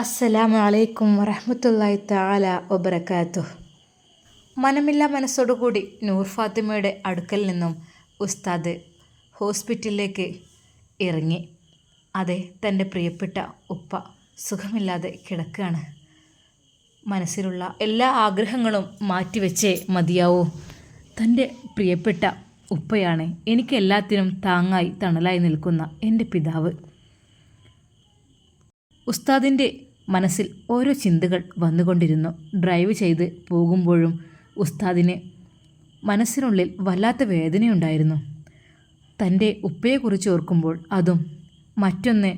അസ്സലാമു അലൈക്കും വറഹ്മത്തുള്ളാഹി തആല വബറകാതുഹു. മനമില്ല മനസ്സോടുകൂടി നൂർ ഫാത്തിമയുടെ അടുക്കൽ നിന്നും ഉസ്താദ് ഹോസ്പിറ്റലിലേക്ക് ഇറങ്ങി. അതെ തന്റെ പ്രിയപ്പെട്ട ഉപ്പ സുഖമില്ലാതെ കിടക്കുകയാണ്. മനസ്സിലുള്ള എല്ലാ ആഗ്രഹങ്ങളും മാറ്റിവെച്ചേ മതിയാവൂ. തന്റെ പ്രിയപ്പെട്ട ഉപ്പയാണ് എനിക്ക് എല്ലാത്തിനും താങ്ങായി തണലായി നിൽക്കുന്ന എന്റെ പിതാവ്. ഉസ്താദിന്റെ മനസ്സിൽ ഓരോ ചിന്തകൾ വന്നുകൊണ്ടിരുന്നു. ഡ്രൈവ് ചെയ്ത് പോകുമ്പോഴും ഉസ്താദിന് മനസ്സിനുള്ളിൽ വല്ലാത്ത വേദനയുണ്ടായിരുന്നു. തന്റെ ഉപ്പയെക്കുറിച്ച് ഓർക്കുമ്പോൾ അതും മറ്റൊന്ന്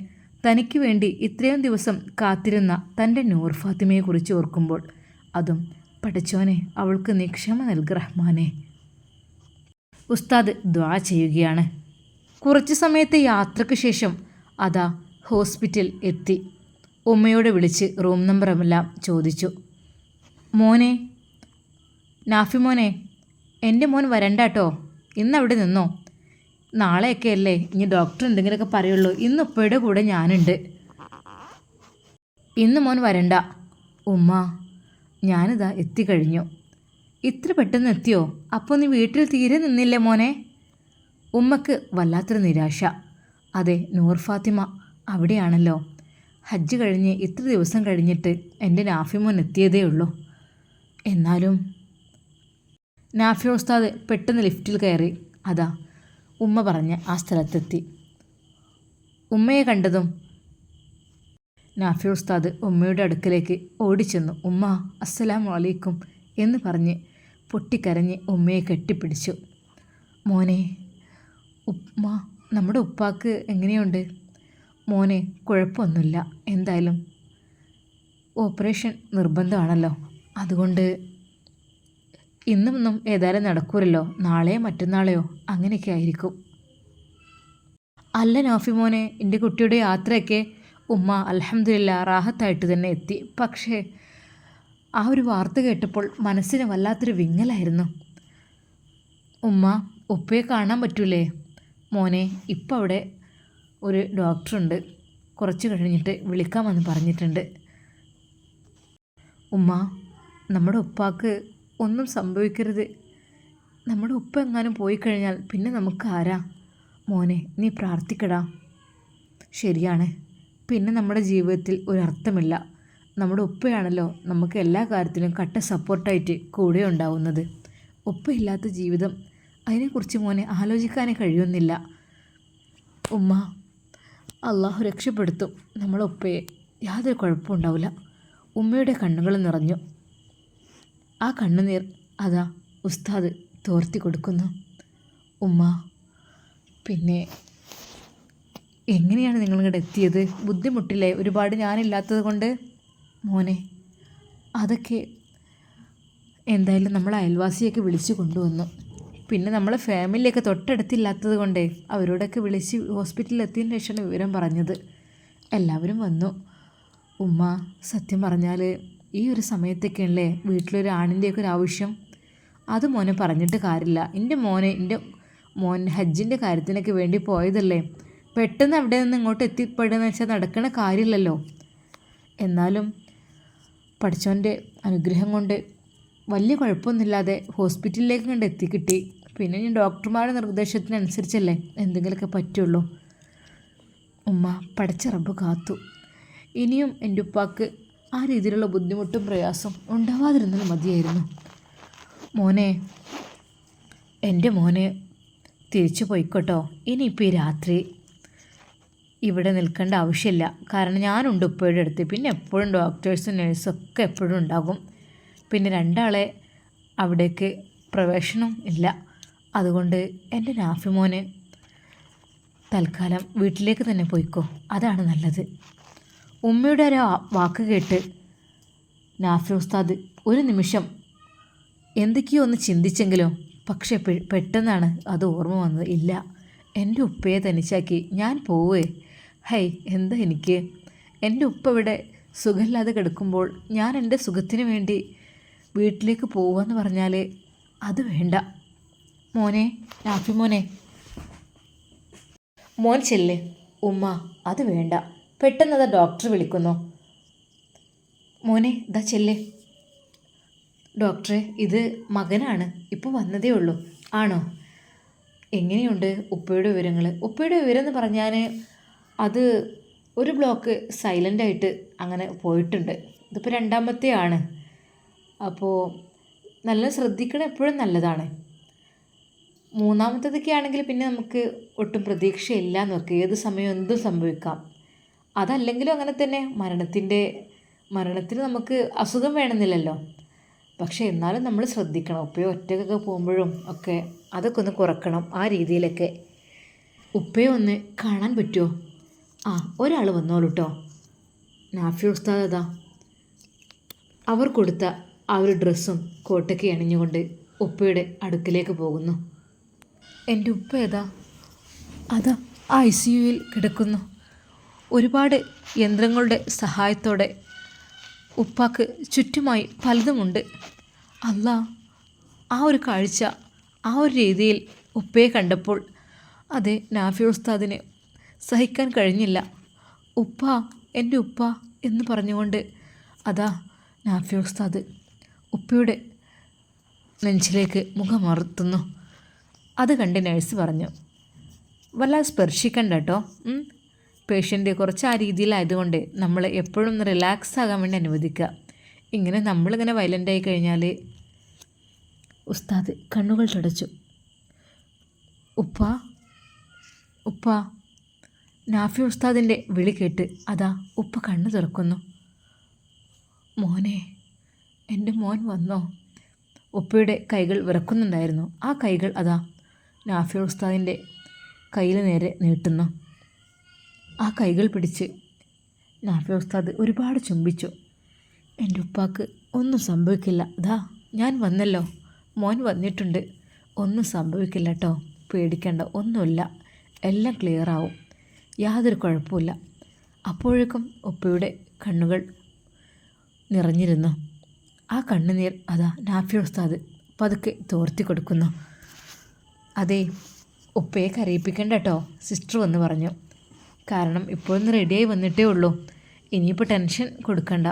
തനിക്ക് വേണ്ടി ഇത്രയും ദിവസം കാത്തിരുന്ന തന്റെ നൂർ ഫാത്തിമയെക്കുറിച്ച് ഓർക്കുമ്പോൾ അതും പഠിച്ചോനെ അവൾക്ക് നിക്ഷമ ക്ഷമ നൽക് റഹ്മാനെ. ഉസ്താദ് ദ്വാ ചെയ്യുകയാണ്. കുറച്ച് സമയത്തെ യാത്രയ്ക്ക് ശേഷം അതാ ഹോസ്പിറ്റൽ എത്തി. ഉമ്മയോട് വിളിച്ച് റൂം നമ്പറെല്ലാം ചോദിച്ചു. മോനെ നാഫി മോനെ എന്റെ മോൻ വരണ്ട കേട്ടോ ഇന്ന് അവിടെ നിന്നോ? നാളെയൊക്കെ അല്ലേ? ഇനി ഡോക്ടർ എന്തെങ്കിലുമൊക്കെ പറയുള്ളൂ. ഇന്ന് ഉപ്പയുടെ കൂടെ ഞാനുണ്ട്. ഇന്ന് മോൻ വരണ്ട. ഉമ്മ ഞാനിതാ എത്തിക്കഴിഞ്ഞു. ഇത്ര പെട്ടെന്ന് എത്തിയോ? അപ്പോൾ നീ വീട്ടിൽ തീരെ നിന്നില്ലേ മോനെ? ഉമ്മക്ക് വല്ലാത്തൊരു നിരാശ. അതെ നൂർ ഫാത്തിമ അവിടെയാണല്ലോ. ഹജ്ജ് കഴിഞ്ഞ് ഇത്ര ദിവസം കഴിഞ്ഞിട്ട് എന്റെ നാഫിമോൻ എത്തിയതേ ഉള്ളൂ. എന്നാലും നാഫി ഉസ്താദ് പെട്ടെന്ന് ലിഫ്റ്റിൽ കയറി അതാ ഉമ്മ പറഞ്ഞ് ആ സ്ഥലത്തെത്തി. ഉമ്മയെ കണ്ടതും നാഫി ഉസ്താദ് ഉമ്മയുടെ അടുക്കലേക്ക് ഓടിച്ചെന്നു. ഉമ്മ അസ്സലാമു അലൈക്കും എന്ന് പറഞ്ഞ് പൊട്ടിക്കരഞ്ഞ് ഉമ്മയെ കെട്ടിപ്പിടിച്ചു. മോനെ ഉമ്മ നമ്മുടെ ഉപ്പാക്ക് എങ്ങനെയുണ്ട്? മോനെ കുഴപ്പമൊന്നുമില്ല. എന്തായാലും ഓപ്പറേഷൻ നിർബന്ധമാണല്ലോ. അതുകൊണ്ട് ഇന്നൊന്നും ഏതായാലും നടക്കൂലല്ലോ. നാളെയോ മറ്റന്നാളെയോ അങ്ങനെയൊക്കെ ആയിരിക്കും. അല്ല നാഫി മോനെ എന്റെ കുട്ടിയുടെ യാത്രയൊക്കെ ഉമ്മ അലഹമില്ല റാഹത്തായിട്ട് തന്നെ എത്തി. പക്ഷേ ആ ഒരു വാർത്ത കേട്ടപ്പോൾ മനസ്സിന് വല്ലാത്തൊരു വിങ്ങലായിരുന്നു. ഉമ്മ ഉപ്പയെ കാണാൻ പറ്റൂലേ? മോനെ ഇപ്പം അവിടെ ഒരു ഡോക്ടറുണ്ട്. കുറച്ച് കഴിഞ്ഞിട്ട് വിളിക്കാമെന്ന് പറഞ്ഞിട്ടുണ്ട്. ഉമ്മ നമ്മുടെ ഉപ്പാക്ക് ഒന്നും സംഭവിക്കരുത്. നമ്മുടെ ഉപ്പ എങ്ങാനും പോയി കഴിഞ്ഞാൽ പിന്നെ നമുക്ക് ആരാ മോനെ നീ പ്രാർത്ഥിക്കടാ. ശരിയാണ്. പിന്നെ നമ്മുടെ ജീവിതത്തിൽ ഒരർത്ഥമില്ല. നമ്മുടെ ഉപ്പയാണല്ലോ നമുക്ക് എല്ലാ കാര്യത്തിലും കട്ട സപ്പോർട്ടായിട്ട് കൂടെ ഉണ്ടാവുന്നത്. ഉപ്പയില്ലാത്ത ജീവിതം. അതിനെക്കുറിച്ച് മോനെ ആലോചിക്കാനേ കഴിയുന്നില്ല. ഉമ്മ അള്ളാഹു രക്ഷപ്പെടുത്തും. നമ്മളെ ഉപ്പയെ യാതൊരു കുഴപ്പമുണ്ടാവില്ല ഉമ്മയുടെ കണ്ണുകൾ നിറഞ്ഞു. ആ കണ്ണുനീർ അതാ ഉസ്താദ് തോർത്തി കൊടുക്കുന്നു. ഉമ്മ പിന്നെ എങ്ങനെയാണ് നിങ്ങൾ എത്തിയത്? ബുദ്ധിമുട്ടില്ലേ? ഒരുപാട് ഞാനില്ലാത്തത് കൊണ്ട്? മോനെ അതൊക്കെ എന്തായാലും നമ്മൾ അയൽവാസിയൊക്കെ വിളിച്ചു കൊണ്ടുവന്നു. പിന്നെ നമ്മളെ ഫാമിലിയൊക്കെ തൊട്ടടുത്തില്ലാത്തത് കൊണ്ടേ അവരോടൊക്കെ വിളിച്ച് ഹോസ്പിറ്റലിൽ എത്തിയതിന് ശേഷമാണ് വിവരം പറഞ്ഞത്. എല്ലാവരും വന്നു. ഉമ്മ സത്യം പറഞ്ഞാൽ ഈ ഒരു സമയത്തൊക്കെയല്ലേ വീട്ടിലൊരു ആണിന്റെയൊക്കെ ഒരു ആവശ്യം? അത് മോനെ പറഞ്ഞിട്ട് കാര്യമില്ല. എന്റെ മോനെ എന്റെ മോൻ ഹജ്ജിന്റെ കാര്യത്തിനൊക്കെ വേണ്ടി പോയതല്ലേ? പെട്ടെന്ന് അവിടെ നിന്ന് ഇങ്ങോട്ട് എത്തിപ്പെടുക വെച്ചാൽ നടക്കണ കാര്യമില്ലല്ലോ. എന്നാലും പഠിച്ചവന്റെ അനുഗ്രഹം കൊണ്ട് വലിയ കുഴപ്പമൊന്നുമില്ലാതെ ഹോസ്പിറ്റലിലേക്ക് കണ്ട് എത്തിക്കിട്ടി. പിന്നെ ഞാൻ ഡോക്ടർമാരുടെ നിർദ്ദേശത്തിനനുസരിച്ചല്ലേ എന്തെങ്കിലുമൊക്കെ പറ്റുള്ളൂ. ഉമ്മ പടച്ച റബ്ബ് കാത്തു. ഇനിയും എന്റെ ഉപ്പാക്ക് ആ രീതിയിലുള്ള ബുദ്ധിമുട്ടും പ്രയാസം ഉണ്ടാവാതിരുന്നത് മതിയായിരുന്നു. മോനെ എന്റെ മോനെ തിരിച്ചു പോയിക്കോട്ടോ. ഇനിയിപ്പോൾ ഈ രാത്രി ഇവിടെ നിൽക്കേണ്ട ആവശ്യമില്ല. കാരണം ഞാനുണ്ട് ഉപ്പയുടെ അടുത്ത്. പിന്നെ എപ്പോഴും ഡോക്ടേഴ്സും ഒക്കെ എപ്പോഴും ഉണ്ടാകും. പിന്നെ രണ്ടാളെ അവിടേക്ക് പ്രവേശനം ഇല്ല. അതുകൊണ്ട് എന്റെ നാഫി മോന് തൽക്കാലം വീട്ടിലേക്ക് തന്നെ പോയിക്കോ. അതാണ് നല്ലത്. ഉമ്മയുടെ ഒരു വാക്ക് കേട്ട് നാഫി ഉസ്താദ് ഒരു നിമിഷം എന്തൊക്കെയോ ഒന്ന് ചിന്തിച്ചെങ്കിലും പക്ഷേ പെട്ടെന്നാണ് അത് ഓർമ്മ വന്നത്. ഇല്ല എന്റെ ഉപ്പയെ തനിച്ചാക്കി ഞാൻ പോവേ. ഹൈ എന്താ എനിക്ക്? എന്റെ ഉപ്പ ഇവിടെ സുഖമില്ലാതെ കിടക്കുമ്പോൾ ഞാൻ എന്റെ സുഖത്തിന് വേണ്ടി വീട്ടിലേക്ക് പോവാന്ന് പറഞ്ഞാൽ അത് വേണ്ട. മോനെ നാഫി മോനെ. മോൻ ചെല്ല്. ഉമ്മ അത് വേണ്ട. പെട്ടെന്ന് അതാ ഡോക്ടർ വിളിക്കുന്നു. മോനെ ദാ ചെല്ല്. ഡോക്ടറെ ഇത് മകനാണ്. ഇപ്പോൾ വന്നതേ ഉള്ളൂ. ആണോ? എങ്ങനെയുണ്ട് ഉപ്പയുടെ വിവരങ്ങൾ ഉപ്പയുടെ വിവരം എന്ന് പറഞ്ഞാൽ അത് ഒരു ബ്ലോക്ക് സൈലന്റ് ആയിട്ട് അങ്ങനെ പോയിട്ടുണ്ട്. ഇതിപ്പോൾ രണ്ടാമത്തെ ആണ്. അപ്പോൾ നല്ല ശ്രദ്ധിക്കണം എപ്പോഴും നല്ലതാണ്. മൂന്നാമത്തതൊക്കെ ആണെങ്കിൽ പിന്നെ നമുക്ക് ഒട്ടും പ്രതീക്ഷയില്ല എന്ന് വെക്കുക ഏത് സമയം എന്തും സംഭവിക്കാം. അതല്ലെങ്കിലും അങ്ങനെ തന്നെ മരണത്തിന്റെ മരണത്തിന് നമുക്ക് അസുഖം വേണമെന്നില്ലല്ലോ. പക്ഷേ എന്നാലും നമ്മൾ ശ്രദ്ധിക്കണം. ഉപ്പയോ ഒറ്റക്കൊക്കെ പോകുമ്പോഴും ഒക്കെ അതൊക്കെ ഒന്ന് കുറക്കണം ആ രീതിയിലൊക്കെ. ഉപ്പയോ ഒന്ന് കാണാൻ പറ്റുമോ? ആ ഒരാൾ വന്നോളൂ കേട്ടോ നാഫി ഉസ്താദ് അവർ കൊടുത്ത ആ ഒരു ഡ്രസ്സും കോട്ടൊക്കെ അണിഞ്ഞുകൊണ്ട് ഉപ്പയുടെ അടുക്കിലേക്ക് പോകുന്നു. എന്റെ ഉപ്പ ഏതാ? അതാ. ഐ സി യുവിൽ കിടക്കുന്നു. ഒരുപാട് യന്ത്രങ്ങളുടെ സഹായത്തോടെ ഉപ്പാക്ക് ചുറ്റുമായി പലതുമുണ്ട്. അല്ല ആ ഒരു കാഴ്ച ആ ഒരു രീതിയിൽ ഉപ്പയെ കണ്ടപ്പോൾ അതെ നാഫി ഉസ്താദിന് സഹിക്കാൻ കഴിഞ്ഞില്ല. ഉപ്പ എന്റെ ഉപ്പ എന്ന് പറഞ്ഞുകൊണ്ട് അതാ നാഫി ഉസ്താദ് ഉപ്പയുടെ നെഞ്ചിലേക്ക് മുഖമറുത്തുന്നു അത് കണ്ട് നേഴ്സ് പറഞ്ഞു വല്ലാതെ സ്പർശിക്കണ്ട കേട്ടോ പേഷ്യന്റ് കുറച്ച് ആ രീതിയിലായതുകൊണ്ട് നമ്മൾ എപ്പോഴും ഒന്ന് റിലാക്സ് ആകാൻ വേണ്ടി അനുവദിക്കുക ഇങ്ങനെ നമ്മളിങ്ങനെ വയലന്റ് ആയി കഴിഞ്ഞാൽ ഉസ്താദ് കണ്ണുകൾ തുടച്ചു. ഉപ്പ ഉപ്പ നാഫി ഉസ്താദിന്റെ വിളി കേട്ട് അതാ ഉപ്പ കണ്ണു തുറക്കുന്നു. മോനെ എന്റെ മോൻ വന്നോ? ഉപ്പയുടെ കൈകൾ വിറക്കുന്നുണ്ടായിരുന്നു. ആ കൈകൾ അതാ നാഫി ഉസ്താദിന്റെ കയ്യിൽ നേരെ നീട്ടുന്നു. ആ കൈകൾ പിടിച്ച് നാഫി ഉസ്താദ് ഒരുപാട് ചുംബിച്ചു. എന്റെ ഉപ്പാക്ക് ഒന്നും സംഭവിക്കില്ല. ദാ ഞാൻ വന്നല്ലോ. മോൻ വന്നിട്ടുണ്ട്. ഒന്നും സംഭവിക്കില്ല കേട്ടോ പേടിക്കേണ്ട. ഒന്നുമില്ല. എല്ലാം ക്ലിയർ ആവും. യാതൊരു കുഴപ്പമില്ല അപ്പോഴേക്കും ഉപ്പയുടെ കണ്ണുകൾ നിറഞ്ഞിരുന്നു. ആ കണ്ണുനീർ അതാ നാഫി ഉസ്താദ് പതുക്കെ തോർത്തി കൊടുക്കുന്നു. അതെ ഉപ്പയെ കരയിപ്പിക്കണ്ട കേട്ടോ സിസ്റ്റർ വന്ന് പറഞ്ഞു. കാരണം ഇപ്പോഴൊന്ന് റെഡിയായി വന്നിട്ടേ ഉള്ളൂ. ഇനിയിപ്പോൾ ടെൻഷൻ കൊടുക്കണ്ട.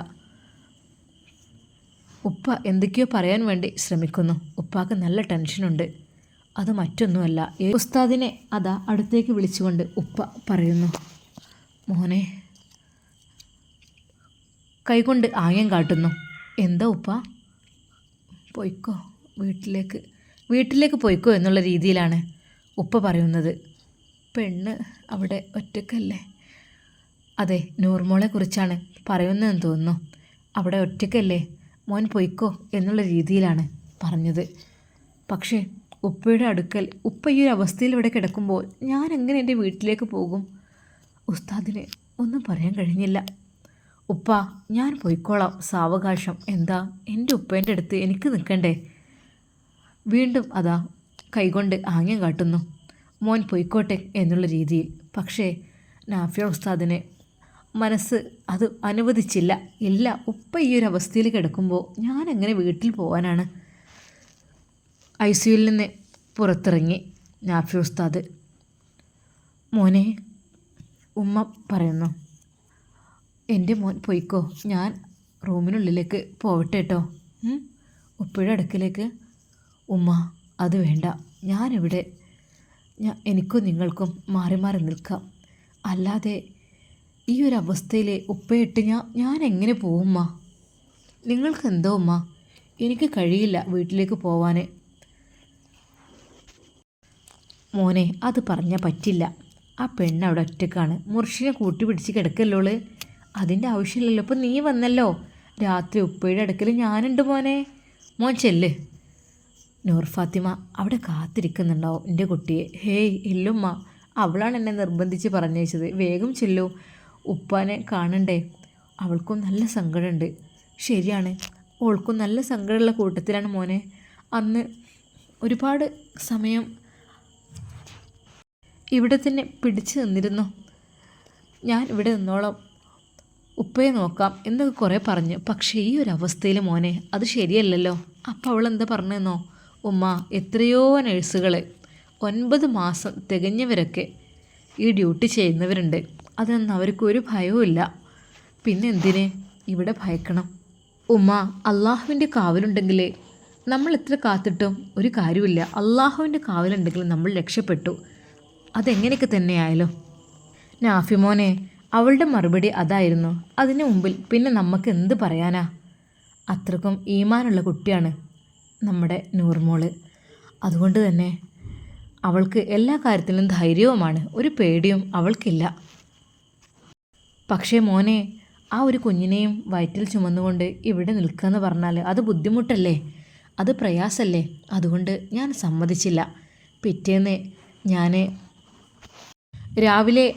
ഉപ്പ എന്തൊക്കെയോ പറയാൻ വേണ്ടി ശ്രമിക്കുന്നു. ഉപ്പാക്ക് നല്ല ടെൻഷനുണ്ട് അത് മറ്റൊന്നുമല്ല. ഉസ്താദിനെ അതാ അടുത്തേക്ക് വിളിച്ചുകൊണ്ട് ഉപ്പ പറയുന്നു. മോനെ കൈകൊണ്ട് ആയം കാട്ടുന്നു. എന്താ ഉപ്പ? പോയിക്കോ വീട്ടിലേക്ക്. വീട്ടിലേക്ക് പോയിക്കോ എന്നുള്ള രീതിയിലാണ് ഉപ്പ പറയുന്നത്. പെണ്ണ് അവിടെ ഒറ്റക്കല്ലേ? അതെ നൂർമോളെ കുറിച്ചാണ് പറയുന്നതെന്ന് തോന്നുന്നു. അവിടെ ഒറ്റക്കല്ലേ? മോൻ പൊയ്ക്കോ എന്നുള്ള രീതിയിലാണ് പറഞ്ഞത്. പക്ഷേ ഉപ്പയുടെ അടുക്കൽ ഉപ്പ ഈ ഒരു അവസ്ഥയിൽ ഇവിടെ കിടക്കുമ്പോൾ ഞാൻ എങ്ങനെ എന്റെ വീട്ടിലേക്ക് പോകും? ഉസ്താദിന് ഒന്നും പറയാൻ കഴിഞ്ഞില്ല. ഉപ്പ ഞാൻ പോയിക്കോളാം സാവകാശം. എന്താ? എന്റെ ഉപ്പേന്റെ അടുത്ത് എനിക്ക് നിൽക്കണ്ടേ? വീണ്ടും അതാ കൈകൊണ്ട് ആംഗ്യം കാട്ടുന്നു. മോൻ പൊയ്ക്കോട്ടെ എന്നുള്ള രീതിയിൽ. പക്ഷേ നാഫിയ ഉസ്താദിനെ മനസ്സ് അത് അനുവദിച്ചില്ല. ഇല്ല ഉപ്പ ഈ ഒരു അവസ്ഥയിൽ കിടക്കുമ്പോൾ ഞാൻ എങ്ങനെ വീട്ടിൽ പോകാനാണ് ഐ സിയുയിൽ നിന്ന് പുറത്തിറങ്ങി നാഫി ഉസ്താദ്. മോനെ ഉമ്മ പറയുന്നു. എന്റെ മോൻ പൊയ്ക്കോ. ഞാൻ റൂമിനുള്ളിലേക്ക് പോവട്ടെ കേട്ടോ ഉപ്പയുടെ അടുക്കിലേക്ക്. ഉമ്മ അത് വേണ്ട. ഞാനിവിടെ. ഞാൻ എനിക്കും നിങ്ങൾക്കും മാറി മാറി നിൽക്കാം. അല്ലാതെ ഈ ഒരു അവസ്ഥയിൽ ഉപ്പയിട്ട് ഞാൻ ഞാൻ എങ്ങനെ പോവുമ്മ നിങ്ങൾക്ക് എന്തോ ഉമ്മ? എനിക്ക് കഴിയില്ല വീട്ടിലേക്ക് പോവാൻ മോനെ അത് പറഞ്ഞാൽ പറ്റില്ല. ആ പെണ്ണ് അവിടെ ഒറ്റക്കാണ്. മുർഷിനെ കൂട്ടി പിടിച്ച് കിടക്കല്ലോൾ അതിന്റെ ആവശ്യമില്ലല്ലോ. ഇപ്പം നീ വന്നല്ലോ. രാത്രി ഉപ്പയുടെ അടുക്കൽ ഞാനുണ്ട് മോനെ. മോൻ ചെല്ല്. നൂർ ഫാത്തിമ അവിടെ കാത്തിരിക്കുന്നുണ്ടാവും എന്റെ കുട്ടിയെ. ഹേയ് ഇല്ലുമ്മ. അവളാണ് എന്നെ നിർബന്ധിച്ച് പറഞ്ഞയച്ചത്. വേഗം ചെല്ലൂ. ഉപ്പാനെ കാണണ്ടേ? അവൾക്കും നല്ല സങ്കടമുണ്ട്. ശരിയാണ്. ഓൾക്കും നല്ല സങ്കടമുള്ള കൂട്ടത്തിലാണ് മോനെ. അന്ന് ഒരുപാട് സമയം ഇവിടെ തന്നെ പിടിച്ചു നിന്നിരുന്നു. ഞാൻ ഇവിടെ നിന്നോളാം. ഉപ്പയെ നോക്കാം എന്നൊക്കെ കുറേ പറഞ്ഞു. പക്ഷേ ഈ ഒരു അവസ്ഥയിൽ മോനെ അത് ശരിയല്ലല്ലോ. അപ്പോൾ അവൾ എന്താ പറഞ്ഞെന്നോ? ഉമ്മ എത്രയോ നഴ്സുകളെ ഒൻപത് മാസം തികഞ്ഞവരൊക്കെ ഈ ഡ്യൂട്ടി ചെയ്യുന്നവരുണ്ട്. അതൊന്നും അവർക്കൊരു ഭയവുമില്ല പിന്നെ എന്തിനെ? ഇവിടെ ഭയക്കണം. ഉമ്മ അള്ളാഹുവിന്റെ കാവലുണ്ടെങ്കിൽ നമ്മൾ എത്ര കാത്തിട്ടും ഒരു കാര്യമില്ല അള്ളാഹുവിന്റെ കാവലുണ്ടെങ്കിൽ നമ്മൾ രക്ഷപ്പെട്ടു. അതെങ്ങനെയൊക്കെ തന്നെയായാലും. നാഫിമോനെ അവളുടെ മറുപടി അതായിരുന്നു. അതിനു മുമ്പിൽ പിന്നെ നമുക്ക് എന്ത് പറയാനാ? അത്രക്കും ഈമാനുള്ള കുട്ടിയാണ്. നമ്മുടെ നൂർമോൾ. അതുകൊണ്ട് തന്നെ അവൾക്ക് എല്ലാ കാര്യത്തിലും ധൈര്യവുമാണ്. ഒരു പേടിയും അവൾക്കില്ല. പക്ഷേ മോനെ ആ ഒരു കുഞ്ഞിനെയും വയറ്റിൽ ചുമന്നുകൊണ്ട് ഇവിടെ നിൽക്കുകയെന്ന് പറഞ്ഞാൽ അത് ബുദ്ധിമുട്ടല്ലേ? അത് പ്രയാസല്ലേ? അതുകൊണ്ട് ഞാൻ സമ്മതിച്ചില്ല. പിറ്റേന്ന് ഞാൻ രാവിലെ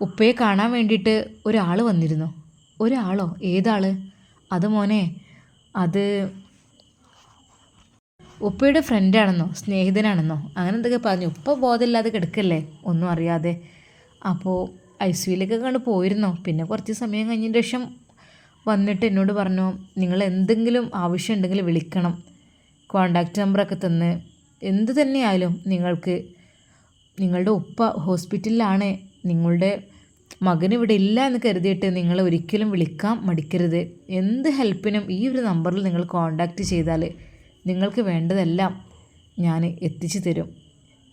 ഉപ്പയെ കാണാൻ വേണ്ടിയിട്ട് ഒരാൾ വന്നിരുന്നു. ഒരാളോ? ഏതാൾ അത് മോനെ അത് ഉപ്പയുടെ ഫ്രണ്ടാണെന്നോ സ്നേഹിതനാണെന്നോ അങ്ങനെ എന്തൊക്കെ പറഞ്ഞു. ഉപ്പ ബോധമില്ലാതെ കിടക്കല്ലേ ഒന്നും അറിയാതെ. അപ്പോൾ ഐ സിയിലേക്ക് കണ്ട് പോയിരുന്നോ. പിന്നെ കുറച്ച് സമയം കഴിഞ്ഞതിന് ശേഷം വന്നിട്ട് എന്നോട് പറഞ്ഞു നിങ്ങൾ എന്തെങ്കിലും ആവശ്യം ഉണ്ടെങ്കിൽ വിളിക്കണം. കോണ്ടാക്റ്റ് നമ്പറൊക്കെ തന്ന്. എന്ത് തന്നെയായാലും നിങ്ങൾക്ക് നിങ്ങളുടെ ഉപ്പ ഹോസ്പിറ്റലിലാണ് നിങ്ങളുടെ മകൻ ഇവിടെ ഇല്ല എന്ന് കരുതിയിട്ട് നിങ്ങൾ ഒരിക്കലും വിളിക്കാൻ മടിക്കരുത്. എന്ത് ഹെൽപ്പിനും ഈ ഒരു നമ്പറിൽ നിങ്ങൾ കോണ്ടാക്റ്റ് ചെയ്താൽ നിങ്ങൾക്ക് വേണ്ടതെല്ലാം ഞാൻ എത്തിച്ചു തരും.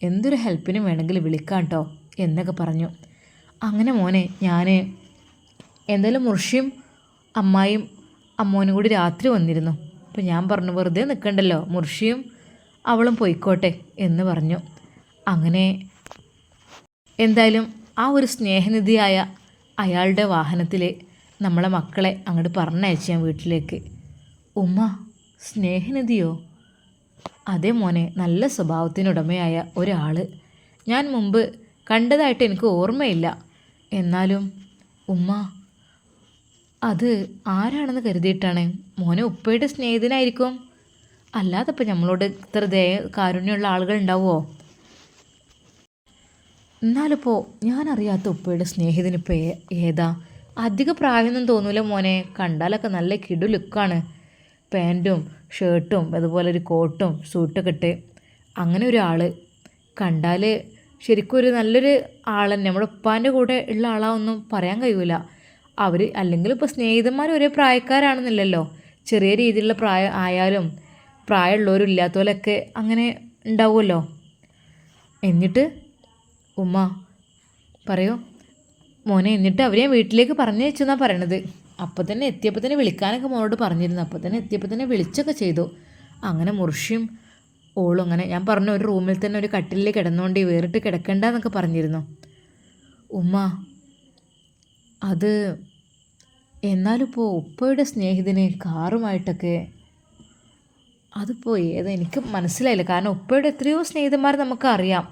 എന്തൊരു ഹെൽപ്പിനും വേണമെങ്കിൽ വിളിക്കാം കേട്ടോ എന്നൊക്കെ പറഞ്ഞു. അങ്ങനെ മോനെ ഞാൻ എന്തായാലും മുർഷിയും അമ്മായിയും അമ്മോനും കൂടി രാത്രി വന്നിരുന്നു. അപ്പോൾ ഞാൻ പറഞ്ഞു വെറുതെ നിൽക്കണ്ടല്ലോ മുർഷിയും അവളും പോയിക്കോട്ടെ എന്ന് പറഞ്ഞു. അങ്ങനെ എന്തായാലും ആ ഒരു സ്നേഹനിധിയായ അയാളുടെ വാഹനത്തിൽ നമ്മളെ മക്കളെ അങ്ങോട്ട് പറഞ്ഞയച്ചു ഞാൻ വീട്ടിലേക്ക്. ഉമ്മ സ്നേഹനിധിയോ? അതേ മോനെ നല്ല സ്വഭാവത്തിനുടമയായ ഒരാൾ ഞാൻ മുമ്പ് കണ്ടതായിട്ട് എനിക്ക് ഓർമ്മയില്ല. എന്നാലും ഉമ്മ അത് ആരാണെന്ന് കരുതിയിട്ടാണ് മോനെ ഉപ്പയുടെ സ്നേഹിതനായിരിക്കും? അല്ലാതെ ഇപ്പം നമ്മളോട് ഇത്ര ദയ കാരുണ്യമുള്ള ആളുകൾ ഉണ്ടാവുമോ എന്നാലിപ്പോൾ ഞാനറിയാത്ത ഉപ്പയുടെ സ്നേഹിതനിപ്പോൾ ഏതാ? അധിക പ്രായമൊന്നും തോന്നൂല മോനെ. കണ്ടാലൊക്കെ നല്ല കിടു ലുക്കാണ്. പാന്റും ഷർട്ടും അതുപോലെ ഒരു കോട്ടും സൂട്ടൊക്കെ ഇട്ട് അങ്ങനെ ഒരാൾ കണ്ടാൽ ശരിക്കും ഒരു നല്ലൊരു ആൾ തന്നെ നമ്മുടെ ഉപ്പാന്റെ കൂടെ ഉള്ള ആളാണെന്നും പറയാൻ കഴിയൂല. അവർ അല്ലെങ്കിൽ ഇപ്പോൾ സ്നേഹിതന്മാർ ഒരേ പ്രായക്കാരാണെന്നില്ലല്ലോ. ചെറിയ രീതിയിലുള്ള പ്രായം ആയാലും പ്രായമുള്ളവരും ഇല്ലാത്തവരൊക്കെ അങ്ങനെ ഉണ്ടാവുമല്ലോ. എന്നിട്ട് ഉമ്മ പറയോ മോനെ എന്നിട്ട് അവരെ വീട്ടിലേക്ക് പറഞ്ഞു വെച്ചെന്നാണ് പറയണത്. അപ്പോൾ തന്നെ എത്തിയപ്പോൾ തന്നെ വിളിക്കാനൊക്കെ മോനോട് പറഞ്ഞിരുന്നു. അപ്പോൾ തന്നെ എത്തിയപ്പോൾ തന്നെ വിളിച്ചൊക്കെ ചെയ്തു. അങ്ങനെ മുർഷിയും ഓളും അങ്ങനെ ഞാൻ പറഞ്ഞു ഒരു റൂമിൽ തന്നെ ഒരു കട്ടിലിൽ കിടന്നുകൊണ്ട് വേറിട്ട് കിടക്കണ്ട എന്നൊക്കെ പറഞ്ഞിരുന്നു. ഉമ്മ അത് എന്നാലിപ്പോൾ ഉപ്പയുടെ സ്നേഹിതന് കാറുമായിട്ടൊക്കെ അതിപ്പോൾ ഏത്? എനിക്ക് മനസ്സിലായില്ല. കാരണം ഉപ്പയുടെ എത്രയോ സ്നേഹിതന്മാർ നമുക്കറിയാം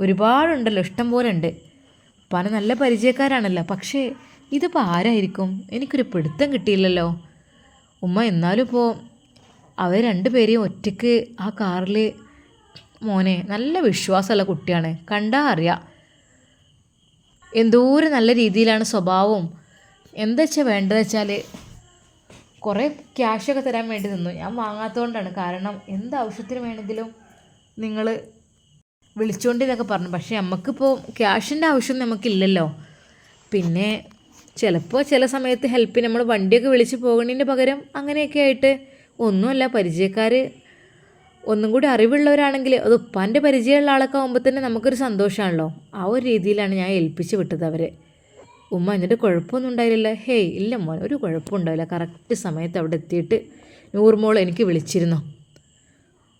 ഒരുപാടുണ്ടല്ലോ ഇഷ്ടം പോലെ ഉണ്ട്. പല നല്ല പരിചയക്കാരാണല്ലോ. പക്ഷേ ഇതിപ്പോൾ ആരായിരിക്കും? എനിക്കൊരു പിടുത്തം കിട്ടിയില്ലല്ലോ. ഉമ്മ എന്നാലും ഇപ്പോൾ അവർ രണ്ടുപേരെയും ഒറ്റയ്ക്ക് ആ കാറിൽ മോനെ നല്ല വിശ്വാസമുള്ള കുട്ടിയാണ്. കണ്ടാൽ അറിയാം. എന്തോരം നല്ല രീതിയിലാണ് സ്വഭാവവും. എന്താ വെച്ചാൽ വേണ്ടത് വെച്ചാൽ കുറേ ക്യാഷൊക്കെ തരാൻ വേണ്ടി നിന്നു. ഞാൻ വാങ്ങാത്തതുകൊണ്ടാണ് കാരണം എന്ത് ആവശ്യത്തിന് വേണമെങ്കിലും നിങ്ങൾ വിളിച്ചുകൊണ്ടിരുന്നൊക്കെ പറഞ്ഞു. പക്ഷേ നമുക്കിപ്പോൾ ക്യാഷിന്റെ ആവശ്യം നമുക്കില്ലല്ലോ. പിന്നെ ചിലപ്പോൾ ചില സമയത്ത് ഹെൽപ്പിന് നമ്മൾ വണ്ടിയൊക്കെ വിളിച്ച് പോകണതിന് പകരം അങ്ങനെയൊക്കെ ആയിട്ട് ഒന്നുമല്ല പരിചയക്കാർ ഒന്നും കൂടി അറിവുള്ളവരാണെങ്കിൽ അത് ഉപ്പാന്റെ പരിചയമുള്ള ആളൊക്കെ ആകുമ്പോൾ തന്നെ നമുക്കൊരു സന്തോഷമാണല്ലോ ആ ഒരു രീതിയിലാണ് ഞാൻ ഏൽപ്പിച്ച് വിട്ടത് അവരെ. ഉമ്മ എന്നിട്ട് കുഴപ്പമൊന്നും ഉണ്ടായില്ല ഹേയ് ഇല്ല മോൻ ഒരു കുഴപ്പം ഉണ്ടായില്ല. കറക്റ്റ് സമയത്ത് അവിടെ എത്തിയിട്ട് നൂർമോൾ എനിക്ക് വിളിച്ചിരുന്നു.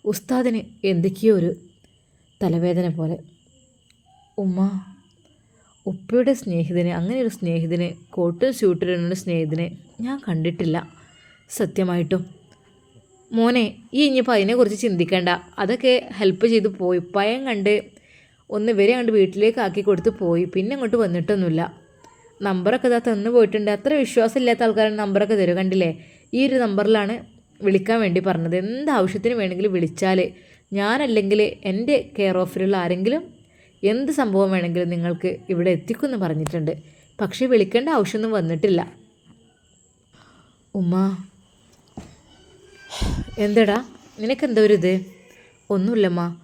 ഉസ്താദിന് എന്തൊക്കെയോ ഒരു തലവേദന പോലെ. ഉമ്മ ഉപ്പയുടെ സ്നേഹിതനെ അങ്ങനെ ഒരു സ്നേഹിതനെ കോട്ടും സ്യൂട്ടിലുള്ള സ്നേഹിതനെ ഞാൻ കണ്ടിട്ടില്ല സത്യമായിട്ടും. മോനെ ഈ ഇനിയിപ്പോൾ അതിനെക്കുറിച്ച് ചിന്തിക്കേണ്ട. അതൊക്കെ ഹെൽപ്പ് ചെയ്ത് പോയി. പയം കണ്ട് ഒന്ന് ഇവരെ കണ്ട് വീട്ടിലേക്ക് ആക്കി കൊടുത്ത് പോയി. പിന്നെ അങ്ങോട്ട് വന്നിട്ടൊന്നുമില്ല. നമ്പറൊക്കെ ഇതാ തന്നു പോയിട്ടുണ്ട്. അത്ര വിശ്വാസമില്ലാത്ത ആൾക്കാരാണ് നമ്പറൊക്കെ തരും കണ്ടില്ലേ? ഈ ഒരു നമ്പറിലാണ് വിളിക്കാൻ വേണ്ടി പറഞ്ഞത്. എന്ത് ആവശ്യത്തിന് വേണമെങ്കിലും വിളിച്ചാൽ ഞാനല്ലെങ്കിൽ എന്റെ കെയർ ഓഫിലുള്ള ആരെങ്കിലും എന്ത് സംഭവം വേണമെങ്കിലും നിങ്ങൾക്ക് ഇവിടെ എത്തിക്കുമെന്ന് പറഞ്ഞിട്ടുണ്ട്. പക്ഷേ വിളിക്കേണ്ട ആവശ്യമൊന്നും വന്നിട്ടില്ല. ഉമ്മ. എന്തടാ? നിനക്കെന്താ ഒരു ഇത്? ഒന്നുമില്ലമ്മ.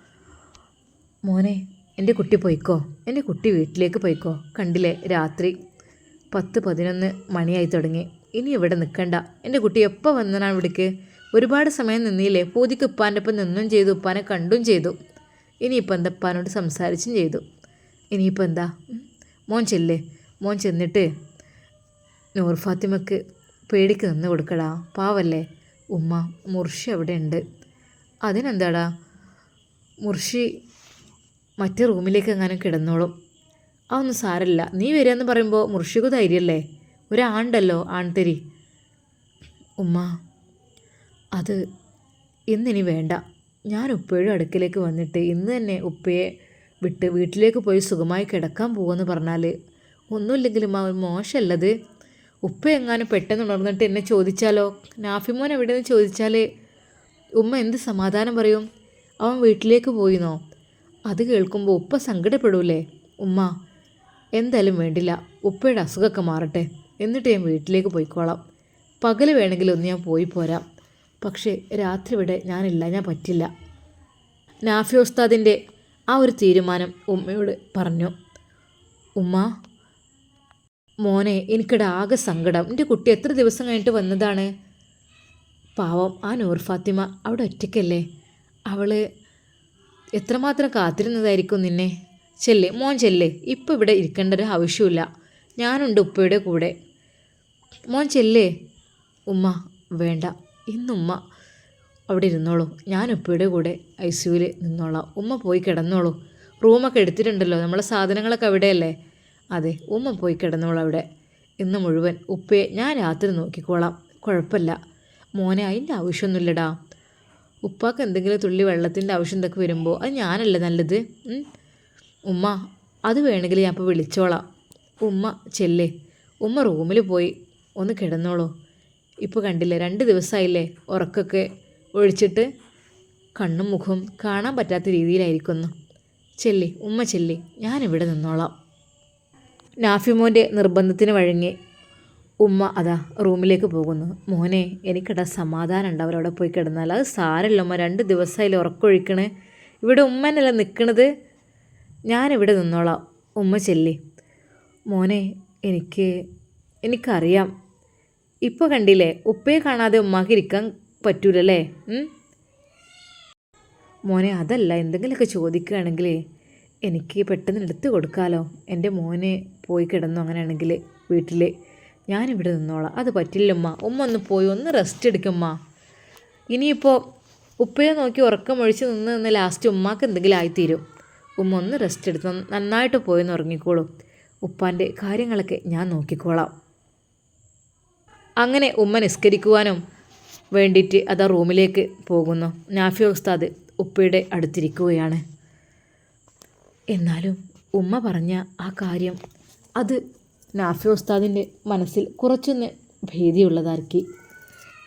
മോനെ എന്റെ കുട്ടി പോയിക്കോ. എന്റെ കുട്ടി വീട്ടിലേക്ക് പോയിക്കോ. കണ്ടില്ലേ രാത്രി പത്ത് പതിനൊന്ന് മണിയായി തുടങ്ങി. ഇനി ഇവിടെ നിൽക്കണ്ട. എന്റെ കുട്ടി എപ്പോൾ വന്നതാണ് ഇവിടേക്ക് ഒരുപാട് സമയം നിന്നില്ലേ. പൂതിക്ക് ഉപ്പാന്റെ ഒപ്പം നിന്നും ചെയ്തു ഉപ്പാനെ കണ്ടും ചെയ്തു. ഇനിയിപ്പോൾ എന്താ ഉപ്പാനോട് സംസാരിച്ചും ചെയ്തു. ഇനിയിപ്പോൾ എന്താ? മോൻ ചെല്ലേ. മോൻ ചെന്നിട്ട് നൂർ ഫാത്തിമക്ക് പേടിക്ക് നിന്ന് കൊടുക്കടാ. പാവല്ലേ? ഉമ്മ മുർഷി അവിടെ ഉണ്ട്. അതിനെന്താടാ? മുർഷി മറ്റേ റൂമിലേക്ക് എങ്ങാനും കിടന്നോളും. അതൊന്നും സാരല്ല. നീ വരികയെന്ന് പറയുമ്പോൾ മുർഷിക്ക് ധൈര്യമല്ലേ ഒരാണ്ടല്ലോ ആൺതരി. ഉമ്മ അത് ഇന്നിനി വേണ്ട. ഞാൻ ഉപ്പയുടെ അടുക്കിലേക്ക് വന്നിട്ട് ഇന്ന് തന്നെ ഉപ്പയെ വിട്ട് വീട്ടിലേക്ക് പോയി സുഖമായി കിടക്കാൻ പോകുമെന്ന് പറഞ്ഞാൽ ഒന്നുമില്ലെങ്കിലും ഒരു മോശമല്ലത്. ഉപ്പ എങ്ങാനും പെട്ടെന്ന് ഉണർന്നിട്ട് എന്നെ ചോദിച്ചാലോ? നാഫിമോൻ എവിടെയെന്ന് ചോദിച്ചാൽ ഉമ്മ എന്ത് സമാധാനം പറയും? അവൻ വീട്ടിലേക്ക് പോയിന്നോ? അത് കേൾക്കുമ്പോൾ ഉപ്പ സങ്കടപ്പെടൂലേ? ഉമ്മ എന്തായാലും വേണ്ടില്ല. ഉപ്പയുടെ അസുഖമൊക്കെ മാറട്ടെ. എന്നിട്ട് ഞാൻ വീട്ടിലേക്ക് പോയിക്കോളാം. പകൽ വേണമെങ്കിൽ ഒന്ന് ഞാൻ പോയി പോരാം. പക്ഷേ രാത്രി ഇവിടെ ഞാനില്ല ഞാൻ പറ്റില്ല. നാഫി ഉസ്താദിന്റെ ആ ഒരു തീരുമാനം ഉമ്മയോട് പറഞ്ഞു. ഉമ്മ മോനെ എനിക്കിടെ ആകെ സങ്കടം. എന്റെ കുട്ടി എത്ര ദിവസം കഴിഞ്ഞിട്ട് വന്നതാണ്? പാവം ആ നൂർ ഫാത്തിമ അവിടെ ഒറ്റയ്ക്കല്ലേ? അവൾ എത്രമാത്രം കാത്തിരുന്നതായിരിക്കും നിന്നെ? ചെല്ലേ മോൻ ചെല്ലേ. ഇപ്പം ഇവിടെ ഇരിക്കേണ്ട ഒരു ആവശ്യമില്ല ഞാനുണ്ട് ഉപ്പയുടെ കൂടെ. മോൻ ചെല്ലേ. ഉമ്മ വേണ്ട. ഇന്നുമ്മ അവിടെ ഇരുന്നോളൂ. ഞാൻ ഉപ്പയുടെ കൂടെ ഐ സിയുവിൽ നിന്നോളാം. ഉമ്മ പോയി കിടന്നോളൂ. റൂമൊക്കെ എടുത്തിട്ടുണ്ടല്ലോ. നമ്മളെ സാധനങ്ങളൊക്കെ അവിടെയല്ലേ? അതെ ഉമ്മ പോയി കിടന്നോളൂ അവിടെ. ഇന്ന് മുഴുവൻ ഉപ്പയെ ഞാൻ രാത്രി നോക്കിക്കോളാം. കുഴപ്പമില്ല. മോനെ അതിന്റെ ആവശ്യമൊന്നുമില്ലടാ. ഉപ്പാക്ക് എന്തെങ്കിലും തുള്ളി വെള്ളത്തിന്റെ ആവശ്യം എന്തൊക്കെ വരുമ്പോൾ അത് ഞാനല്ലേ നല്ലത്? ഉമ്മ അത് വേണമെങ്കിൽ ഞാൻ ഇപ്പോൾ വിളിച്ചോളാം. ഉമ്മ ചെല്ലേ. ഉമ്മ റൂമിൽ പോയി ഒന്ന് കിടന്നോളൂ. ഇപ്പോൾ കണ്ടില്ലേ രണ്ട് ദിവസമായില്ലേ ഉറക്കൊക്കെ ഒഴിച്ചിട്ട് കണ്ണും മുഖവും കാണാൻ പറ്റാത്ത രീതിയിലായിരിക്കുന്നു. ചെല്ലി ഉമ്മ ചെല്ലി ഞാനിവിടെ നിന്നോളാം. നാഫിമോന്റെ നിർബന്ധത്തിന് വഴങ്ങി ഉമ്മ അതാ റൂമിലേക്ക് പോകുന്നു. മോനെ എനിക്കിടാ സമാധാനം ഉണ്ട് അവരവിടെ പോയി കിടന്നാൽ അത് സാരമില്ല ഉമ്മ രണ്ട് ദിവസമായില്ലേ ഉറക്കൊഴിക്കണേ. ഇവിടെ ഉമ്മനല്ല നിൽക്കണത് ഞാനിവിടെ നിന്നോളാം. ഉമ്മ ചെല്ലി. മോനെ എനിക്ക് എനിക്കറിയാം. ഇപ്പോൾ കണ്ടില്ലേ ഉപ്പയെ കാണാതെ ഉമ്മാക്ക് ഇരിക്കാൻ പറ്റൂലല്ലേ? മോനെ അതല്ല എന്തെങ്കിലുമൊക്കെ ചോദിക്കുകയാണെങ്കിൽ എനിക്ക് പെട്ടെന്ന് എടുത്ത് കൊടുക്കാലോ. എന്റെ മോനെ പോയി കിടന്നു അങ്ങനെയാണെങ്കിൽ വീട്ടിൽ ഞാനിവിടെ നിന്നോളാം. അത് പറ്റില്ല ഉമ്മ. ഒന്ന് പോയി ഒന്ന് റെസ്റ്റ് എടുക്കുമ്മ ഇനിയിപ്പോൾ ഉപ്പയെ നോക്കി ഉറക്കമൊഴിച്ച് നിന്ന് നിന്ന് ലാസ്റ്റ് ഉമ്മാക്ക് എന്തെങ്കിലും ആയിത്തീരും. ഉമ്മ ഒന്ന് റെസ്റ്റ് എടുത്ത് നന്നായിട്ട് പോയി ഉറങ്ങിക്കോളും. ഉറങ്ങിക്കോളൂ ഉപ്പാന്റെ കാര്യങ്ങളൊക്കെ ഞാൻ നോക്കിക്കോളാം. അങ്ങനെ ഉമ്മ നിസ്കരിക്കുവാനും വേണ്ടിയിട്ട് അതാ റൂമിലേക്ക് പോകുന്നു. നാഫി ഉസ്താദ് ഉപ്പയുടെ അടുത്തിരിക്കുകയാണ്. എന്നാലും ഉമ്മ പറഞ്ഞ ആ കാര്യം അത് നാഫി ഉസ്താദിന്റെ മനസ്സിൽ കുറച്ചൊന്ന് ഭീതിയുള്ളതാക്കി.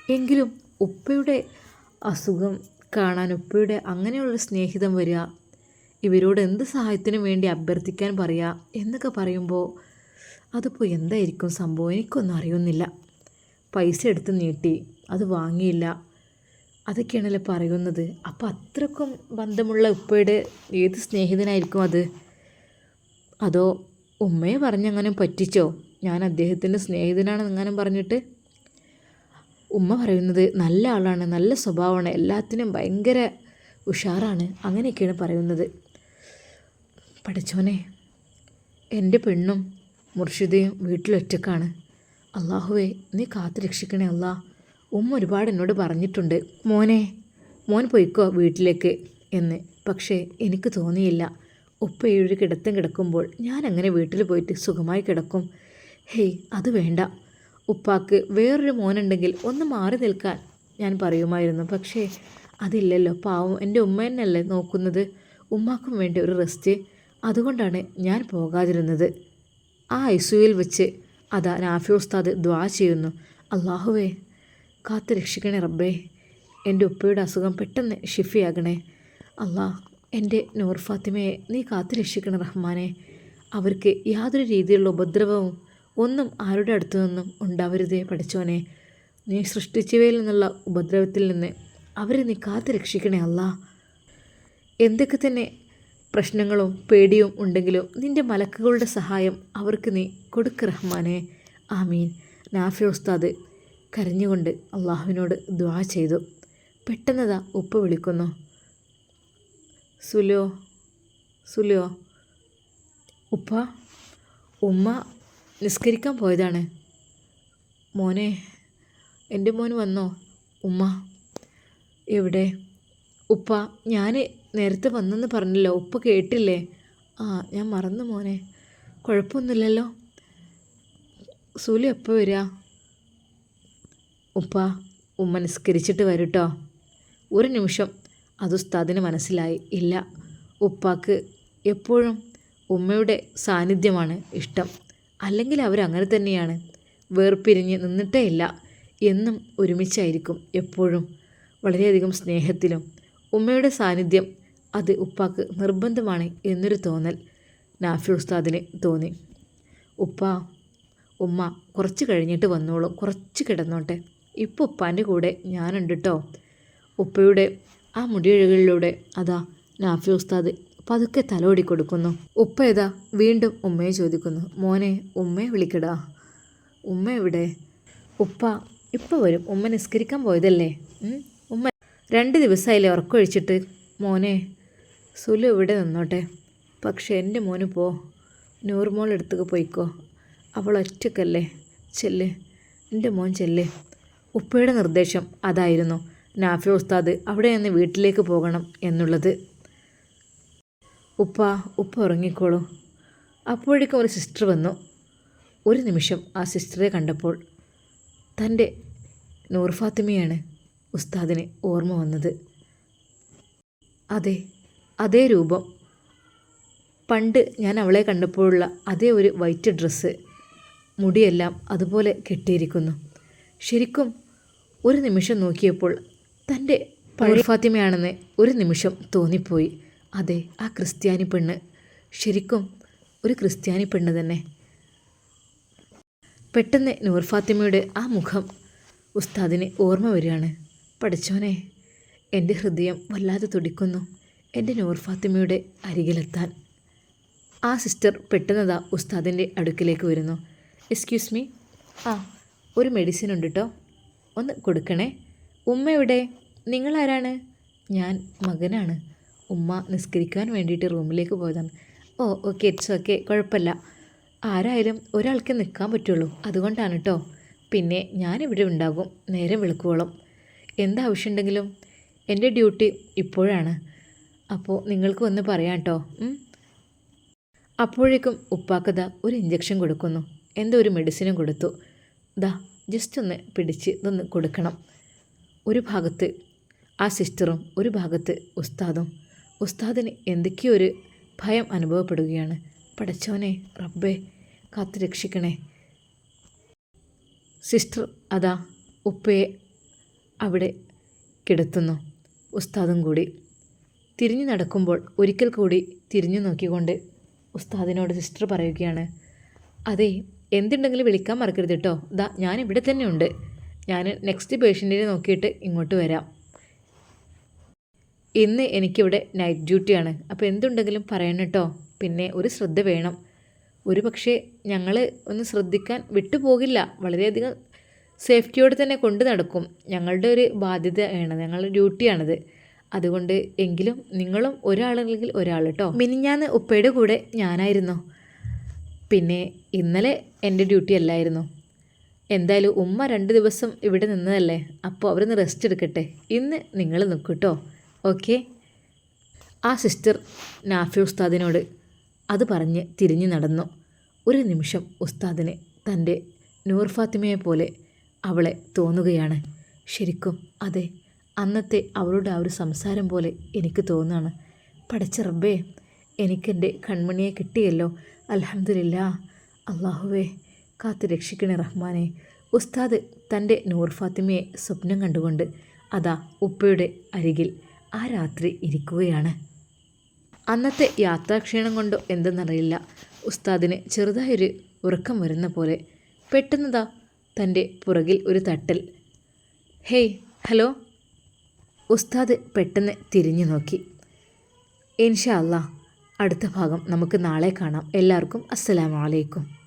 എങ്കിലും ഉപ്പയുടെ അസുഖം കാണാൻ ഉപ്പയുടെ അങ്ങനെയുള്ള സ്നേഹിതം വരിക ഇവരോട് എന്ത് സഹായത്തിനും വേണ്ടി അഭ്യർത്ഥിക്കാൻ പറയുക എന്നൊക്കെ പറയുമ്പോൾ അതിപ്പോൾ എന്തായിരിക്കും സംഭവം? എനിക്കൊന്നും അറിയുന്നില്ല. പൈസ എടുത്ത് നീട്ടി. അത് വാങ്ങിയില്ല. അതൊക്കെയാണല്ലോ പറയുന്നത്. അപ്പോൾ അത്രക്കും ബന്ധമുള്ള ഉപ്പയുടെ ഏത് സ്നേഹിതനായിരിക്കും അത്? അതോ ഉമ്മയെ പറഞ്ഞങ്ങനെ പറ്റിച്ചോ? ഞാൻ അദ്ദേഹത്തിന്റെ അങ്ങനെ പറഞ്ഞിട്ട്? ഉമ്മ പറയുന്നത് നല്ല ആളാണ് നല്ല സ്വഭാവമാണ് എല്ലാത്തിനും ഭയങ്കര ഉഷാറാണ് അങ്ങനെയൊക്കെയാണ് പറയുന്നത്. പഠിച്ചോനെ എന്റെ പെണ്ണും മുർഷിദയും വീട്ടിലൊറ്റക്കാണ്. അള്ളാഹുവേ നീ കാത്തു രക്ഷിക്കണേ അല്ലാ. ഉമ്മ ഒരുപാട് എന്നോട് പറഞ്ഞിട്ടുണ്ട്. മോനെ മോൻ പോയിക്കോ വീട്ടിലേക്ക് എന്ന്. പക്ഷേ എനിക്ക് തോന്നിയില്ല. ഉപ്പ ഏഴ് കിടത്തം കിടക്കുമ്പോൾ ഞാൻ അങ്ങനെ വീട്ടിൽ പോയിട്ട് സുഖമായി കിടക്കും. ഹേയ് അത് വേണ്ട. ഉപ്പാക്ക് വേറൊരു മോനുണ്ടെങ്കിൽ ഒന്ന് മാറി നിൽക്കാൻ ഞാൻ പറയുമായിരുന്നു. പക്ഷേ അതില്ലല്ലോ. പാവം എന്റെ ഉമ്മ തന്നെയല്ലേ നോക്കുന്നത്. ഉമ്മാക്കും വേണ്ടി ഒരു റെസ്റ്റ് അതുകൊണ്ടാണ് ഞാൻ പോകാതിരുന്നത്. ആ ഐസുവിൽ വെച്ച് അതാ നാഫി ഉസ്താദ് ദ്വാ ചെയ്യുന്നു. അള്ളാഹുവേ കാത്തു രക്ഷിക്കണേ റബ്ബേ. എന്റെ ഉപ്പയുടെ അസുഖം പെട്ടെന്ന് ഷിഫിയാകണേ അള്ളാഹ് എന്റെ നൂർ ഫാത്തിമയെ നീ കാത്തു രക്ഷിക്കണേ റഹ്മാനെ. അവർക്ക് യാതൊരു രീതിയിലുള്ള ഉപദ്രവവും ഒന്നും ആരുടെ അടുത്തു നിന്നും ഉണ്ടാവരുതേ പഠിച്ചോനെ. നീ സൃഷ്ടിച്ചവയിൽ നിന്നുള്ള ഉപദ്രവത്തിൽ നിന്ന് അവരെ നീ കാത്തു രക്ഷിക്കണേ അല്ലാ. എന്തൊക്കെ തന്നെ പ്രശ്നങ്ങളും പേടിയും ഉണ്ടെങ്കിലും നിന്റെ മലക്കുകളുടെ സഹായം അവർക്ക് നീ കൊടുക്ക് റഹ്മാനെ. ആമീൻ. നാഫി ഉസ്താദ് കരഞ്ഞുകൊണ്ട് അള്ളാഹുവിനോട് ദ്വാ ചെയ്തു. പെട്ടെന്നതാ ഉപ്പ വിളിക്കുന്നു. സുലോ സുലോ. ഉപ്പ ഉമ്മ നിസ്കരിക്കാൻ പോയതാണ്. മോനെ എന്റെ മോൻ വന്നോ? ഉമ്മ എവിടെ? ഉപ്പ ഞാൻ നേരത്തെ വന്നെന്ന് പറഞ്ഞല്ലോ? ഉപ്പ് കേട്ടില്ലേ? ആ ഞാൻ മറന്നു മോനെ. കുഴപ്പമൊന്നുമില്ലല്ലോ. സൂലി എപ്പോൾ വരിക ഉപ്പ ഉമ്മ നിസ്കരിച്ചിട്ട് വരൂട്ടോ ഒരു നിമിഷം. അത് ഉസ്താദിന് മനസ്സിലായി. ഇല്ല. ഉപ്പാക്ക് എപ്പോഴും ഉമ്മയുടെ സാന്നിധ്യമാണ് ഇഷ്ടം. അല്ലെങ്കിൽ അവരങ്ങനെ തന്നെയാണ്. വേർപിരിഞ്ഞ് നിന്നിട്ടേ ഇല്ല. എന്നും ഒരുമിച്ചായിരിക്കും എപ്പോഴും. വളരെയധികം സ്നേഹത്തിലും ഉമ്മയുടെ സാന്നിധ്യം അത് ഉപ്പാക്ക് നിർബന്ധമാണ് എന്നൊരു തോന്നൽ നാഫി ഉസ്താദിന് തോന്നി. ഉപ്പ ഉമ്മ കുറച്ച് കഴിഞ്ഞിട്ട് വന്നോളൂ കുറച്ച് കിടന്നോട്ടെ. ഇപ്പോൾ ഉപ്പാന്റെ കൂടെ ഞാനുണ്ട് കേട്ടോ ഉപ്പയുടെ ആ മുടിയിഴകളിലൂടെ അതാ നാഫി ഉസ്താദ് പതുക്കെ തലോടി കൊടുക്കുന്നു ഉപ്പ ഏതാ? വീണ്ടും ഉമ്മയെ ചോദിക്കുന്നു. മോനെ ഉമ്മയെ വിളിക്കടാ. ഉമ്മ എവിടെ? ഉപ്പ ഇപ്പോൾ വരും. ഉമ്മ നിസ്കരിക്കാൻ പോയതല്ലേ? ഉമ്മ. രണ്ട് ദിവസമായില്ലേ ഉറക്കമൊഴിച്ചിട്ട് മോനെ സുലു ഇവിടെ നിന്നോട്ടെ. പക്ഷെ എന്റെ മോന് പോ. നൂർമോൾ എടുത്തൊക്കെ പോയിക്കോ. അവൾ ഒറ്റക്കല്ലേ? ചെല്ല്. എന്റെ മോൻ ചെല്ല്. ഉപ്പയുടെ നിർദ്ദേശം അതായിരുന്നു. നാഫി ഉസ്താദ് അവിടെ നിന്ന് വീട്ടിലേക്ക് പോകണം എന്നുള്ളത്. ഉപ്പ ഉപ്പ ഉറങ്ങിക്കോളൂ. അപ്പോഴേക്കും ഒരു സിസ്റ്റർ വന്നു. ഒരു നിമിഷം ആ സിസ്റ്ററെ കണ്ടപ്പോൾ തന്റെ നൂർ ഫാത്തിമയാണ് ഉസ്താദിന് ഓർമ്മ വന്നത്. അതെ അതേ രൂപം. പണ്ട് ഞാൻ അവളെ കണ്ടപ്പോഴുള്ള അതേ ഒരു വൈറ്റ് ഡ്രസ്സ് മുടിയെല്ലാം അതുപോലെ കെട്ടിയിരിക്കുന്നു. ശരിക്കും ഒരു നിമിഷം നോക്കിയപ്പോൾ തന്റെ പഴയ ഫാത്തിമയാണെന്ന് ഒരു നിമിഷം തോന്നിപ്പോയി. അതെ ആ ക്രിസ്ത്യാനി പെണ്ണ്. ശരിക്കും ഒരു ക്രിസ്ത്യാനി പെണ്ണ് തന്നെ. പെട്ടെന്ന് നൂർ ഫാത്തിമയുടെ ആ മുഖം ഉസ്താദിന് ഓർമ്മ വരികയാണ്. പഠിച്ചോനെ എന്റെ ഹൃദയം വല്ലാതെ തുടിക്കുന്നു. എന്റെ നൂർ ഫാത്തിമയുടെ അരികിലെത്താൻ ആ സിസ്റ്റർ പെട്ടെന്നതാ ഉസ്താദിന്റെ അടുക്കിലേക്ക് വരുന്നു. എക്സ്ക്യൂസ് മീ ആ ഒരു മെഡിസിൻ ഉണ്ട് കേട്ടോ ഒന്ന് കൊടുക്കണേ. ഉമ്മ എവിടെ? നിങ്ങളാരാണ്? ഞാൻ മകനാണ്. ഉമ്മ നിസ്കരിക്കാൻ വേണ്ടിയിട്ട് റൂമിലേക്ക് പോയതാണ്. ഓ ഓക്കെ ഇറ്റ്സ് ഓക്കെ കുഴപ്പമില്ല. ആരായാലും ഒരാൾക്ക് നിൽക്കാൻ പറ്റുള്ളൂ. അതുകൊണ്ടാണ് കേട്ടോ പിന്നെ ഞാനിവിടെ ഉണ്ടാകും. നേരെ വെളുക്കുവോളം. എന്താവശ്യമുണ്ടെങ്കിലും? എന്റെ ഡ്യൂട്ടി ഇപ്പോഴാണ്. അപ്പോൾ നിങ്ങൾക്ക് വന്ന് പറയാം കേട്ടോ? അപ്പോഴേക്കും ഉപ്പാക്കത ഒരു ഇഞ്ചക്ഷൻ കൊടുക്കുന്നു. എന്തോ ഒരു മെഡിസിനും കൊടുത്തു. ദാ ജസ്റ്റ് ഒന്ന് പിടിച്ച് ഇതൊന്ന് കൊടുക്കണം. ഒരു ഭാഗത്ത് ആ സിസ്റ്ററും ഒരു ഭാഗത്ത് ഉസ്താദും. ഉസ്താദിന് എന്തൊക്കെയോ ഒരു ഭയം അനുഭവപ്പെടുകയാണ്. പടച്ചോനെ റബ്ബേ കാത്തു രക്ഷിക്കണേ. സിസ്റ്റർ അതാ ഉപ്പയെ അവിടെ കിടത്തുന്നു. ഉസ്താദും കൂടി തിരിഞ്ഞു നടക്കുമ്പോൾ ഒരിക്കൽ കൂടി തിരിഞ്ഞു നോക്കിക്കൊണ്ട് ഉസ്താദിനോട് സിസ്റ്റർ പറയുകയാണ് അതെ എന്തുണ്ടെങ്കിലും വിളിക്കാൻ മറക്കരുത് കേട്ടോ ദാ ഞാൻ ഇവിടെ തന്നെ ഉണ്ട് ഞാൻ നെക്സ്റ്റ് പേഷ്യന്റിനെ നോക്കിയിട്ട് ഇങ്ങോട്ട് വരാം. ഇന്ന് എനിക്കിവിടെ നൈറ്റ് ഡ്യൂട്ടിയാണ് അപ്പോൾ എന്തുണ്ടെങ്കിലും പറയണം കേട്ടോ പിന്നെ ഒരു ശ്രദ്ധ വേണം. ഒരു പക്ഷേ ഞങ്ങൾ ഒന്ന് ശ്രദ്ധിക്കാൻ വിട്ടുപോകില്ല. വളരെയധികം സേഫ്റ്റിയോടെ തന്നെ കൊണ്ടു നടക്കും. ഞങ്ങളുടെ ഒരു ബാധ്യതയാണ് ഞങ്ങളുടെ ഡ്യൂട്ടിയാണത് അതുകൊണ്ട് എങ്കിലും നിങ്ങളും ഒരാളല്ലെങ്കിൽ ഒരാൾ കേട്ടോ മിനിഞ്ഞാന്ന് ഉപ്പയുടെ കൂടെ ഞാനായിരുന്നു. പിന്നെ ഇന്നലെ എന്റെ ഡ്യൂട്ടി അല്ലായിരുന്നു. എന്തായാലും ഉമ്മ രണ്ട് ദിവസം ഇവിടെ നിന്നതല്ലേ അപ്പോൾ അവരൊന്ന് റെസ്റ്റ് എടുക്കട്ടെ. ഇന്ന് നിങ്ങൾ നിൽക്കൂട്ടോ ഓക്കെ? ആ സിസ്റ്റർ നാഫി ഉസ്താദിനോട് അത് പറഞ്ഞ് തിരിഞ്ഞു നടന്നു. ഒരു നിമിഷം ഉസ്താദിന് തന്റെ നൂർ ഫാത്തിമയെ പോലെ അവളെ തോന്നുകയാണ്. ശരിക്കും അതെ അന്നത്തെ അവളുടെ ആ ഒരു സംസാരം പോലെ എനിക്ക് തോന്നുകയാണ് പടച്ച റബ്ബേ എനിക്കെന്റെ കൺമണിയെ കിട്ടിയല്ലോ. അലഹമില്ല അള്ളാഹുവേ കാത്തു രക്ഷിക്കണേ റഹ്മാനെ. ഉസ്താദ് തന്റെ നൂർ ഫാത്തിമയെ സ്വപ്നം കണ്ടുകൊണ്ട് അതാ ഉപ്പയുടെ അരികിൽ ആ രാത്രി ഇരിക്കുകയാണ്. അന്നത്തെ യാത്രാക്ഷീണം കൊണ്ടോ എന്തെന്നറിയില്ല. ഉസ്താദിന് ചെറുതായൊരു ഉറക്കം വരുന്ന പോലെ പെട്ടെന്നതാ തന്റെ പുറകിൽ ഒരു തട്ടൽ. ഹേയ് ഹലോ ഉസ്താദ് പെട്ടെന്ന് തിരിഞ്ഞു നോക്കി. ഇൻഷാ അല്ലാ അടുത്ത ഭാഗം നമുക്ക് നാളെ കാണാം. എല്ലാവർക്കും അസ്സലാമു അലൈക്കും.